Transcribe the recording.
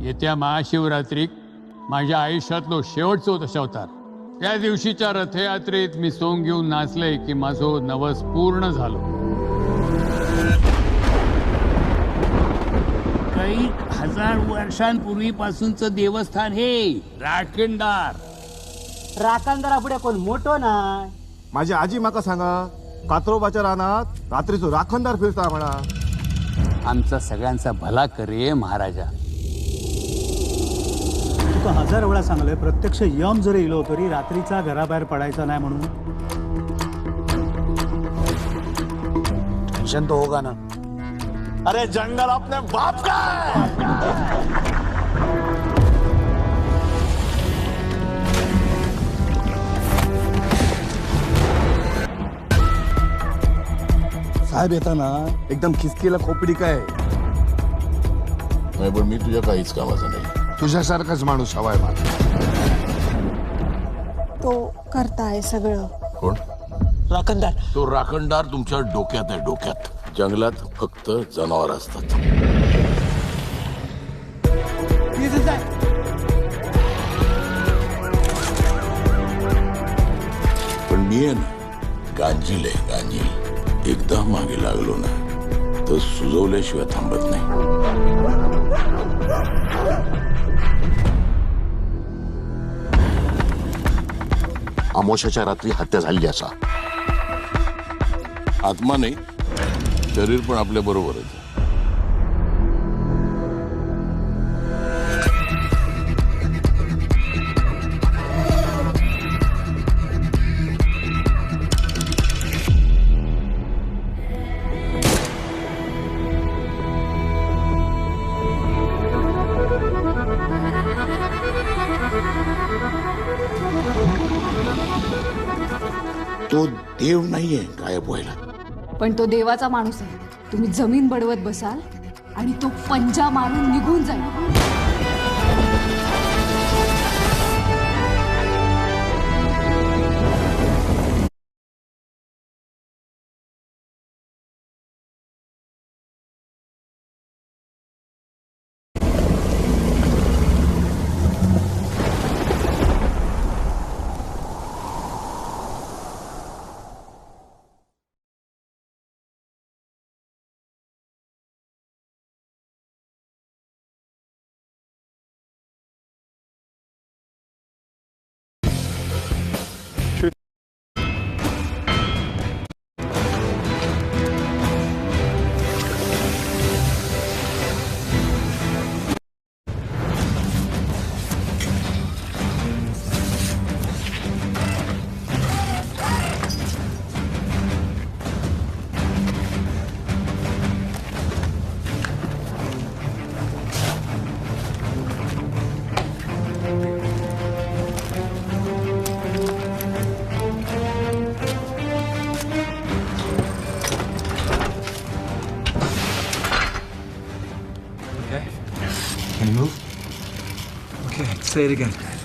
येत्या महाशिवरात्रीक माझ्या आयुष्यातलो शेवटचो दशावतार त्या दिवशीच्या रथयात्रेत मी सोंग घेऊन नाचले की माझो नवस पूर्ण झालो. काही हजार वर्षांपूर्वीपासूनच देवस्थान हे राखणदार. राखणदारा पुढे कोण? मोठो नाय माझी आजी माका सांगा कात्रोबाच्या रानात रात्रीचो राखणदार फिरता म्हणा. आमचा सगळ्यांचा भला करे महाराजा. तुका हजार वेळा सांगलोय प्रत्यक्ष यम जरी इलो तरी रात्रीचा घराबाहेर पडायचा नाही म्हणून. टेंशन तो होगा ना. अरे जंगल अपने बाप का है! साहेब येताना एकदम खिसकीला खोपडी काय? नाही पण मी तुझ्या काहीच कामाचा नाही. तुझ्यासारखाच माणूस हवाय मला. तो करताय सगळं. कोण? राखणदार. तो राखणदार तुमच्या डोक्यात आहे डोक्यात. जंगलात फक्त जनावर असतात. पण मी आहे ना गांजील आहे गांजील. एकदा मागे लागलो ना तर सुजवल्याशिवाय थांबत नाही. अमोशाच्या रात्री हत्या झाली असा आत्मा नाही शरीर पण आपल्या बरोबर आहे. तो देव नाहीये गायब व्हायला. पण तो देवाचा माणूस आहे. तुम्ही जमीन बडवत बसाल आणि तो पंजा मारून निघून जाईल. Can you move? Okay, say it again.